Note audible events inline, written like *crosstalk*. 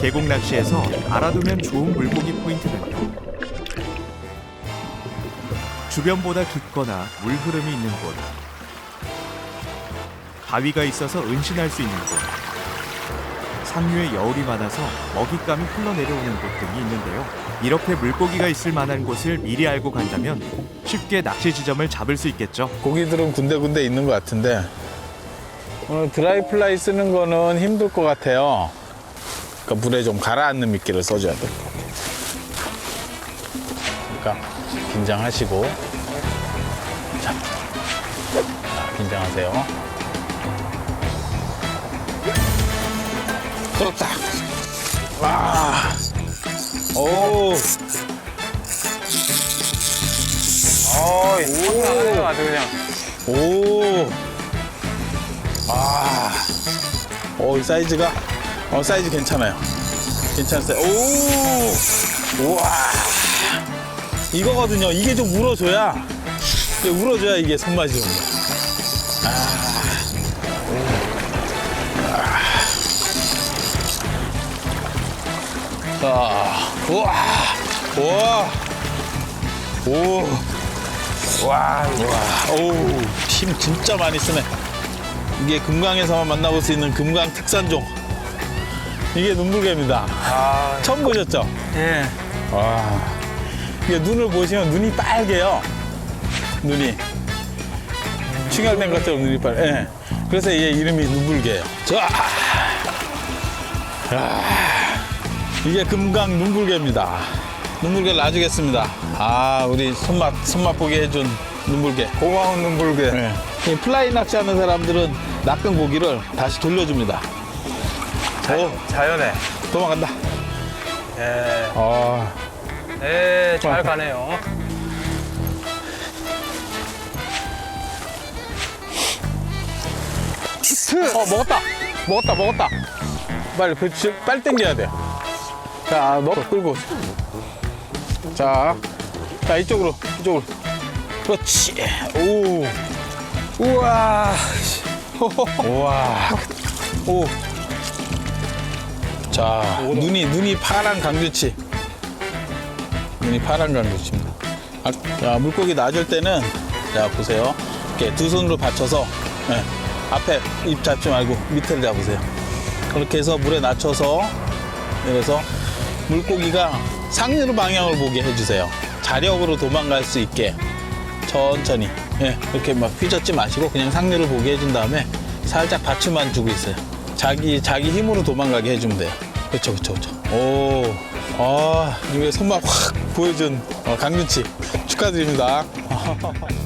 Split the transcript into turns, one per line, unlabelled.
계곡 낚시에서 알아두면 좋은 물고기 포인트는요. 주변보다 깊거나 물 흐름이 있는 곳, 바위가 있어서 은신할 수 있는 곳, 상류에 여울이 많아서 먹잇감이 흘러내려오는 곳 등이 있는데요. 이렇게 물고기가 있을 만한 곳을 미리 알고 간다면 쉽게 낚시 지점을 잡을 수 있겠죠.
고기들은 군데군데 있는 것 같은데 오늘 드라이 플라이 쓰는 거는 힘들 것 같아요. 그러니까 물에 좀 가라앉는 미끼를 써줘야 될 것 같아요. 그러니까 긴장하시고 자, 자 긴장하세요. 들었다. 와, 오,
어이, 오. 아주 그냥.
오, 아, 오, 이 사이즈가, 어, 사이즈 괜찮아요. 괜찮았어요. 오, 우와. 이거거든요. 이게 좀 울어줘야, 울어줘야 이게 손맛이 옵니다. 아. 자, 우와, 우와, 오.
와,
와, 오, 힘 진짜 많이 쓰네. 이게 금강에서만 만나볼 수 있는 금강 특산종. 이게 눈물개입니다.
아,
처음 보셨죠?
예.
와, 이게 눈을 보시면 눈이 빨개요. 눈이. 충혈된 것처럼 눈이 빨. 예. 그래서 이게 이름이 눈물개예요. 자, 아, 이게 금강 눈물개입니다. 눈물개를 놔주겠습니다. 아, 우리 손맛 손맛 보게 해준 눈물개.
고마운 눈불개.
네. 이 플라이 낚시하는 사람들은 낚은 고기를 다시 돌려줍니다. 오,
자연에.
도망간다.
예.
아,
예, 잘 가네요.
어 먹었다. 먹었다, 먹었다. 빨리 배치, 빨리 당겨야 돼. 자, 너 끌고. 자, 자 이쪽으로, 이쪽으로. 그렇지. 오,
우와.
우와. 오. 자, 눈이, 눈이 파란 강주치. 눈이 파란 강주치입니다. 아, 자, 물고기 놔줄 때는, 자, 보세요. 이렇게 두 손으로 받쳐서, 예, 앞에 입 잡지 말고 밑에를 잡으세요. 그렇게 해서 물에 낮춰서, 이래서 물고기가 상류로 방향을 보게 해주세요. 자력으로 도망갈 수 있게 천천히 예, 이렇게 막 휘젓지 마시고 그냥 상류를 보게 해준 다음에 살짝 받침만 주고 있어요. 자기 자기 힘으로 도망가게 해주면 돼요. 그렇죠, 그렇죠, 그렇죠. 오, 아 이게 손맛 확 보여준 어, 강윤치 축하드립니다. *laughs*